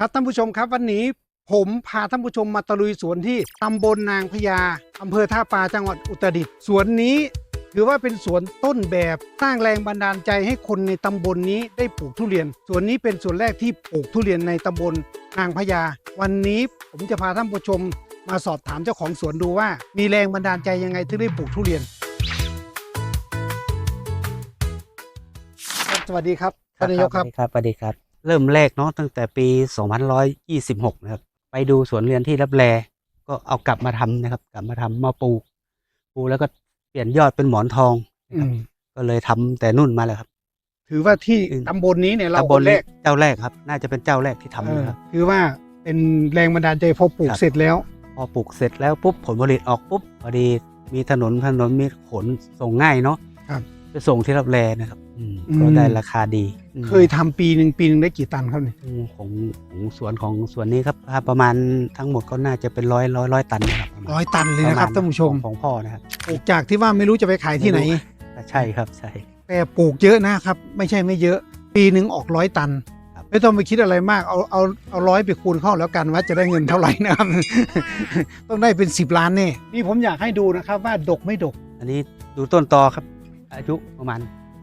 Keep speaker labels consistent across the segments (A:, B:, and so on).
A: ครับท่านผู้ชมครับวันนี้ผมพาท่านผู้ชมมาตะลุยสวนที่ตำบลนางพญาอำเภอท่าปลาจังหวัดอุตรดิตถ์สวนนี้ถือว่าเป็นสวนต้นแบบสร้างแรงบันดาลใจให้คนในตำบลนี้ได้ปลูกทุเรียน สวนนี้เป็นสวนแรกที่ปลูกทุเรียนในตำบลนางพญาวันนี้ผมจะพาท่านผู้ชมมาสอบถามเจ้าของสวนดูว่า มีแรงบันดาลใจยังไงถึงได้ปลูกทุเรียนครับสวัสดีครับท่านนายกครับ
B: สวัสดีครับสวัสดีครับ เริ่มแรกเนาะตั้งแต่ปี 2126 นะครับ ไปดูสวนเรือนที่รับแลก็เอากลับมาทำนะครับ กลับมาทำมาปลูกปลูกแล้วก็เปลี่ยนยอดเป็นหมอนทองนะครับ
A: อืม
B: ก็เลยทำแต่นุ่นมาแล้วครับ
A: ถือว่าที่
B: อืม
A: ตำบลนี้เนี่ยเรา
B: ตำบ
A: ค
B: ล
A: นแร
B: นี้
A: ก
B: เจ้าแรกครับ น่าจะเป็นเจ้าแรกที่ทำ
A: เออ
B: นะครับ
A: ถือว่าเป็นแรงบันดาลใจพอปลูก
B: ครับ
A: เสร็จแล้ว
B: พอปลูกเสร็จแล้วปุ๊บผลผลิตออกปุ๊บพอดีมีถนนถนนมีขนส่งง่ายเนาะ
A: ครับ
B: ไปส่งที่รับแลนะครับอืม
A: อืม
B: ก็ได้ราคาดีอืม
A: เคยทำปีหนึ่งปีหนึ่งได้กี่ตันครับเนี่ย
B: อืมของของสวนของสวนนี้ครับถ้าประมาณทั้งหมดก็น่าจะเป็นร้อยร้อยร้อยตันนะครับประมาณ
A: ร้อยตันเลยนะครับ
B: ป
A: ท่านผู้ชม
B: ของของพ่อนะครับ
A: ปลูกจากที่ว่าไม่รู้จะไปขายที่ไหน
B: ไม่รู้ใช่ครับใช่
A: แต่ปลูกเยอะนะครับ ไม่ใช่ไม่เยอะ ปีหนึ่งออกร้อยตัน
B: ครับ
A: ไม่ต้องไปคิดอะไรมากเอาเอาเอาร้อยไปคูณเข้าแล้วกันว่าจะได้เงินเท่าไหร่นะครับ ต้องได้เป็นสิบล้านแน่นี่ผมอยากให้ดูนะครับว่าดกไม่ดก
B: อันนี้ดูต้นตอครับ อายุประมาณ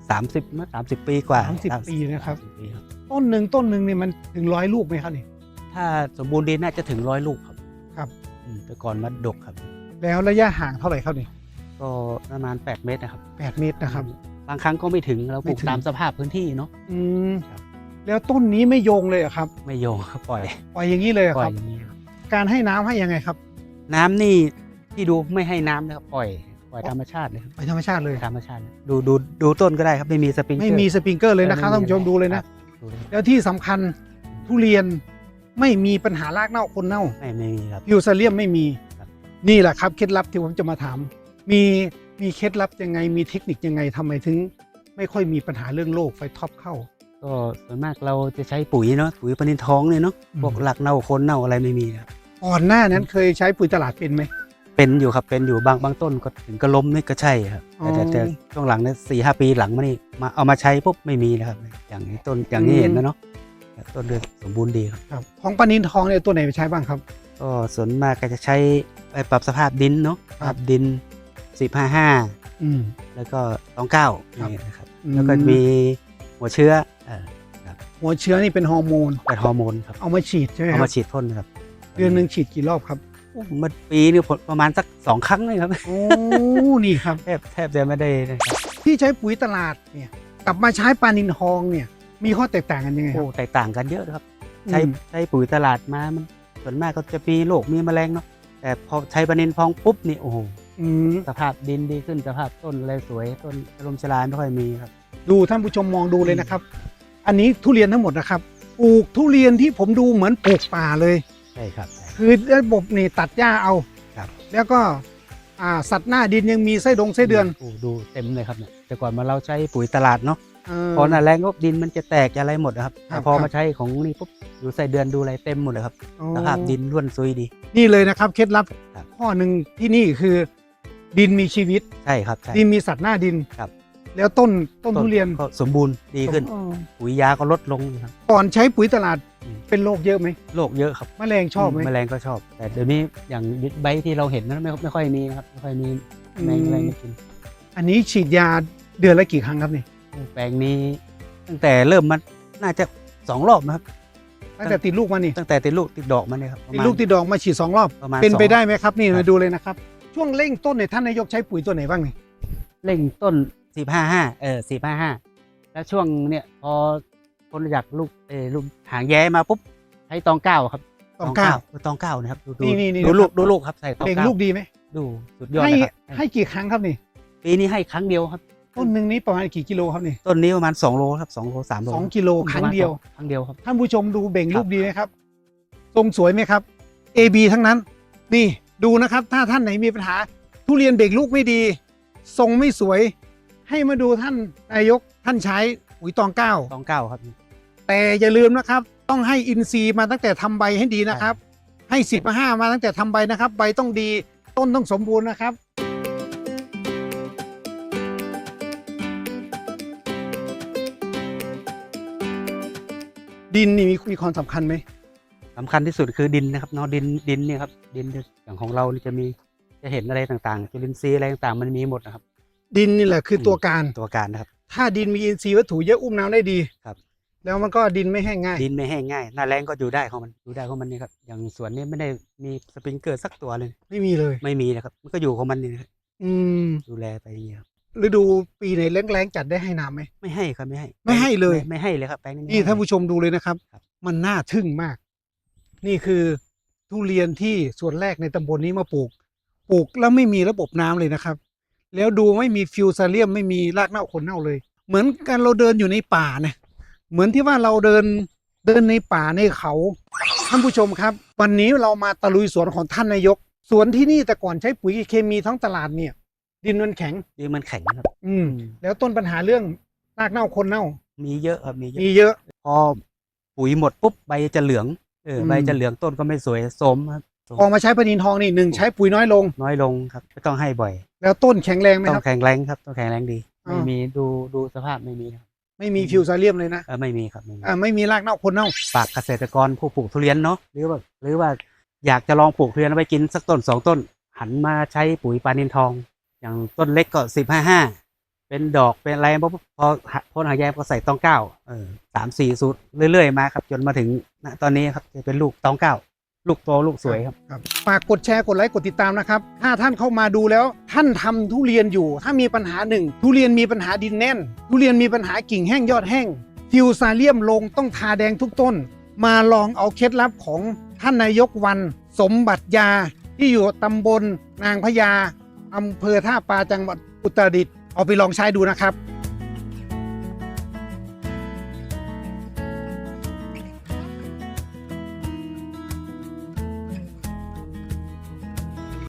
B: 30มั้ง30 ปีกว่า
A: 30 ปีนะครับ
B: 30ปีครับ
A: ต้นหนึ่งต้นหนึ่งเนี่ยมันถึงร้อยลูกไหมครับนี่
B: ถ้าสมบูรณ์ดีน่าจะถึงร้อยลูกครับ
A: ครับ
B: อืมแต่ก่อนมันดกครับ
A: แล้วระยะห่างเท่าไหร่ครับนี่
B: ก็ประมาณ 8 เมตรนะครับ
A: แปดเมตรนะครับ
B: บางครั้งก็ไม่ถึงเราป
A: ไม่
B: ลูก
A: ถึง
B: ตามสภาพพื้นที่เนาะ
A: อืม
B: ครับ
A: แล้วต้นนี้ไม่โยงเลยเหรอครับ
B: ไม่โยงครับปล่อย
A: ปล่อยอย่างนี้เลยเหรอ
B: ปล่
A: ค
B: อย
A: รับ
B: อย่างนี้ครับ
A: การให้น้ำให้ยังไงครับ
B: น้ำนี่ที่ดูไม่ให้น้ำนะครับปล่อยป ล่อยธรรมชาติเลยครับ
A: ไปธรรมชาติเลย
B: ธรรมชาติเลยดูดูดูต้นก็ได้ครับไม่มีสปริงเกอร์
A: ไม่มีสปริงเกอร์เลยนะครับท่านผู้ชมดูเลยนะ
B: ดูเลย
A: แล้วที่สำคัญทุเรียนไม่มีปัญหารากเน่าคนเน่า
B: ไม่ไม่มีครับ
A: พิวซาเลียมไม่มี
B: ครับ
A: นี่แหละครับเคล็ดลับที่ผมจะมาถาม มีมีเคล็ดลับยังไงมีเทคนิคยังไงทำไมถึง ไม่ค่อยมีปัญหาเรื่องโรคไฟท็อปเข้า
B: ก็ส่วนมากเราจะใช้ปุ๋ยเนาะปุ๋ยปนินท้องเนี่ยเนาะ
A: อืม
B: พวกหลักเน่าโคนเน่าอะไรไม่มีครับ
A: ก่อนหน้านั้นเคยใช้ปุ๋ยตลาดเป็นไหม
B: เป็นอยู่ครับเป็นอยู่บางบางต้นก็ถึงก็ล้มนี่ก็ใช่ครับ
A: อ๋อ
B: แต่แต่แต่ช่วงหลังเนี่ยสี่ห้าปีหลังมานี่มาเอามาใช้ปุ๊บไม่มีนะครับ อย่างนี้ต้นอย่างนี้เห็นนะเนาะต้นเดือนสมบูรณ์ดีครับ
A: ครับของปานินทองเนี่ยตัวไหนไปใช้บ้างครับ
B: ก็ส่วนมากก็จะใช้ไปปรับสภาพดินเนาะ
A: ครับ
B: ปรับดินสิบห้าห้า
A: อืม
B: แล้วก็ตองเก้า
A: ครับ
B: นี่นะครับ
A: อืม
B: แล้วก็มีหัวเชื้อเอ่อ
A: หัวเชื้อนี่เป็นฮอร์โมน
B: เป็นฮอร์โมนครับ
A: เอามาฉีดใช่ไหม
B: เอา
A: ครั
B: มา
A: บ
B: ฉีดพ่นนะครับ
A: เดือนหนึ่งฉีดกี่รอบครับ
B: โอ้ มันปีนึงผลประมาณสักสองครั้งเลยครับ
A: โอ้นี่ครับ
B: แทบแทบจะไม่ได้นะครับ
A: ที่ใช้ปุ๋ยตลาดเนี่ยกลับมาใช้ปลานินทองเนี่ยมีข้อแตกต่างกันยังไงค
B: โอ้
A: รับ
B: แตกต่างกันเยอะนะครับ ใช้
A: อืม
B: ใช้ปุ๋ยตลาดมามันส่วนมากก็จะมีโรคมีแมลงเนาะแต่พอใช้ปนินพองปุ๊บนี่โอ้โห
A: อืม
B: สภาพดินดีขึ้นสภาพต้นอะไรสวยต้นลมชลายไม่ค่อยมีครับ
A: ดูท่านผู้ชมมองดูเลยนะครับ อันนี้ทุเรียนทั้งหมดนะครับปลูกทุเรียนที่ผมดูเหมือนปลูกป่าเลย
B: ใช่ครับใช่
A: คือระบบนี่ตัดหญ้าเอา
B: ครับ
A: แล้วก็อ่าสัตว์หน้าดินยังมีไส้ดงไส้เดือน
B: โอ้ดูเต็มเลยครับเนี่ยแต่ก่อนมาเราใช้ปุ๋ยตลาดเนาะ
A: เออ
B: พอหน้าแรงก็ดินมันจะแตกจะอะไรหมดนะครับ
A: ครั
B: แต่
A: บ
B: พอ
A: ครับ
B: มาใช้ของนี่ปุ๊บดูใส่เดือนดูอะไรเต็มหมดเลยครับ
A: อ๋อ
B: สภาพดินร่วนซุยดี
A: นี่เลยนะครับเคล็ดลับ
B: ครับ
A: ข้อหนึ่งที่นี่คือดินมีชีวิต
B: ใช่ครับใช่
A: ดินมีสัตว์หน้าดิน
B: ครับ
A: แล้วต้นต้นทุเรียน
B: ก็สมบูรณ์ดีขึ้น
A: อ๋อ
B: ปุ๋ยยาก็ลดลงครับ
A: ก่อนใช้ปุ๋ยตลาด
B: อืม
A: เป็นโรคเยอะไหม
B: โรคเยอะครับ
A: แมลงชอบไหม
B: แมลงก็ชอบ แต่เดี๋ยวนี้อย่างใบที่เราเห็นนั้นไม่ไม่ค่อยมีนะครับไม่ค่อยมี
A: อืม
B: แมงอะไรมากิน
A: อันนี้ฉีดยาเดือนละกี่ครั้งครับนี่
B: แปลงนี้ ตั้งแต่เริ่มมันน่าจะสองรอบนะครับ
A: ตั้งแต่ติดลูกมานี่
B: ตั้งแต่ติดลูกติดดอกมาเนี่ยครับประ
A: ติด
B: มาณ
A: ลูกติดดอกมาฉีดสองรอบ
B: ประมาณ
A: เป็นไป
B: สอง
A: ได้ไหมครับนี่
B: ครับ
A: มาดูเลยนะครับ ช่วงเร่งต้นเนี่ยท่านนายกใช้ปุ๋ยตัวไหนบ้างนี่
B: เร่งต้นสี่ห้าห้าเออสี่ห้าห้าแล้วช่วงเนี่ยพอ คนอยากลูกเออลูกหางแย้มาปุ๊บใช้ตองเก้าครับ
A: ตองเก้า
B: ดูตองเก้านะครับดูดู
A: นี่นี่นี่
B: ดูลูก
A: นะครับ
B: ดูลูกครับใส่ตอง
A: เบ่ง
B: เก้า
A: ลูกดีไหม
B: ดูสุดยอด
A: ให้
B: นะครับ
A: ให้กี่ครั้งครับนี่
B: ปีนี้ให้ครั้งเดียวครับ
A: ต้นหนึ่งนี้ประมาณกี่กิโลครับนี่
B: ต้นนี้ประมาณสองโลครับสองโลสามโล
A: สองกิโลครั้งเดียว
B: ครั้งเดียวครับ
A: ท่านผู้ชมดูเบ่ง
B: ครับ
A: ลูกดีไหมครับ ทรงสวยไหมครับ AB ทั้งนั้น นี่ดูนะครับ ถ้าท่านไหนมีปัญหา ทุเรียนเบ่งลูกไม่ดี ทรงไม่สวย ให้มาดูท่านนายกท่านใช้ปุ๋ยตองเก้า
B: ตองเก้าครับ
A: แต่อย่าลืมนะครับ ต้องให้อินทรีย์มาตั้งแต่ทำใบให้ดีนะครับ ให้สิบห้ามาตั้งแต่ทำใบนะครับ ใบต้องดีต้นต้องสมบูรณ์นะครับดินนี่มีมีความสำคัญไหม
B: สำคัญที่สุดคือดินนะครับเนาะดินดินเนี่ยครับดินอย่างของเรานี่จะมีจะเห็นอะไรต่างๆจุลินทรีย์อะไรต่างๆมันมีหมดนะครับ
A: ดินนี่แหละคือตัวการ
B: ตัวการนะครับ
A: ถ้าดินมีอินทรีย์วัตถุเยอะอุ้มน้ำได้ดี
B: ครับ
A: แล้วมันก็ดินไม่แห้งง่าย
B: ดินไม่แห้งง่าย หน้าแรงก็อยู่ได้ของมันอยู่ได้ของมันนี่ครับ อย่างสวนนี้ไม่ได้มีสปริงเกอร์สักตัวเลย
A: ไม่มีเลย
B: ไม่มีนะครับ มันก็อยู่ของมันนี่นะครับ
A: อืม
B: ดูแลไปอย่างเงี้ยครับ
A: ฤดูปีไหนแรงๆจัดได้ให้น้ำไหม
B: ไม่ให้ครับไม่ให้
A: ไม่ให้เลย
B: ไม่ไม่ให้เลยครับแปลงนี้
A: นี่ท่านผู้ชมดูเลยนะครับ
B: ครับ
A: มันน่าทึ่งมาก นี่คือทุเรียนที่ส่วนแรกในตำบลนี้มาปลูก ปลูกแล้วไม่มีระบบน้ำเลยนะครับ แล้วดูไม่มีฟิวซาเลียมไม่มีรากเน่าคนเน่าเลย เหมือนกันเราเดินอยู่ในป่าเนี่ย เหมือนที่ว่าเราเดินเดินในป่าในเขาท่านผู้ชมครับ วันนี้เรามาตะลุยสวนของท่านนายก สวนที่นี่แต่ก่อนใช้ปุ๋ยเคมีทั้งตลาดเนี่ย ดินมันแข็ง
B: ดินมันแข็งครับ
A: อืม
B: อืม
A: แล้วต้นปัญหาเรื่องรากเน่าคนเน่า
B: มีเยอะครับมีเยอะ
A: มีเยอะ
B: พอปุ๋ยหมดปุ๊บใบจะเหลืองเอออ
A: ม
B: ใบจะเหลืองต้นก็ไม่สวยโสมครับโทรม
A: พอมาใช้ปนินทองนี่หนึ่งใช้ปุ๋ยน้อยลง
B: น้อยลงครับไม่ต้องให้บ่อย
A: แล้วต้นแข็งแรงไหม
B: ต้อ
A: ครั
B: ง
A: บ
B: แข็งแรงครับต้องแข็งแรงดี
A: อ่า
B: ไม่มีดูดูสภาพไม่มีครับ
A: ไม่มีฟิวซาเลียมเลยนะ
B: เออไม่มีครับไม่มี
A: อ่าไม่มีรากเน่าคนเน่า
B: ฝากเกษตรกรผู้ปลูกทุเรียนเนาะหรือว่าหรือว่าอยากจะลองปลูกทุเรียนเอาไปกินสักต้นสองต้น หันมาใช้ปุ๋ยปลานินทอง อย่างต้นเล็กก็สิบห้าห้าเป็นดอกเป็นอะไรพอพอพ่นหายายก็ใส่ตองเก้าเออสามสี่สูตรเรื่อยๆมาครับ จนมาถึงณตอนนี้ครับจะเป็นลูกตองเก้า ลูกโตลูกสวยครับ
A: ครับฝากกดแชร์กดไลค์กดติดตามนะครับ ถ้าท่านเข้ามาดูแล้วท่านทำทุเรียนอยู่ ถ้ามีปัญหาหนึ่งทุเรียนมีปัญหาดินแน่น ทุเรียนมีปัญหากิ่งแห้งยอดแห้งฟิวซาเลียมลงต้องทาแดงทุกต้น มาลองเอาเคล็ดลับของท่านนายกวัน สมบัติยาที่อยู่ตำบลนางพญาอำเภอท่าปลาจังหวัดอุตรดิตถ์เอาไปลองใช้ดูนะครับ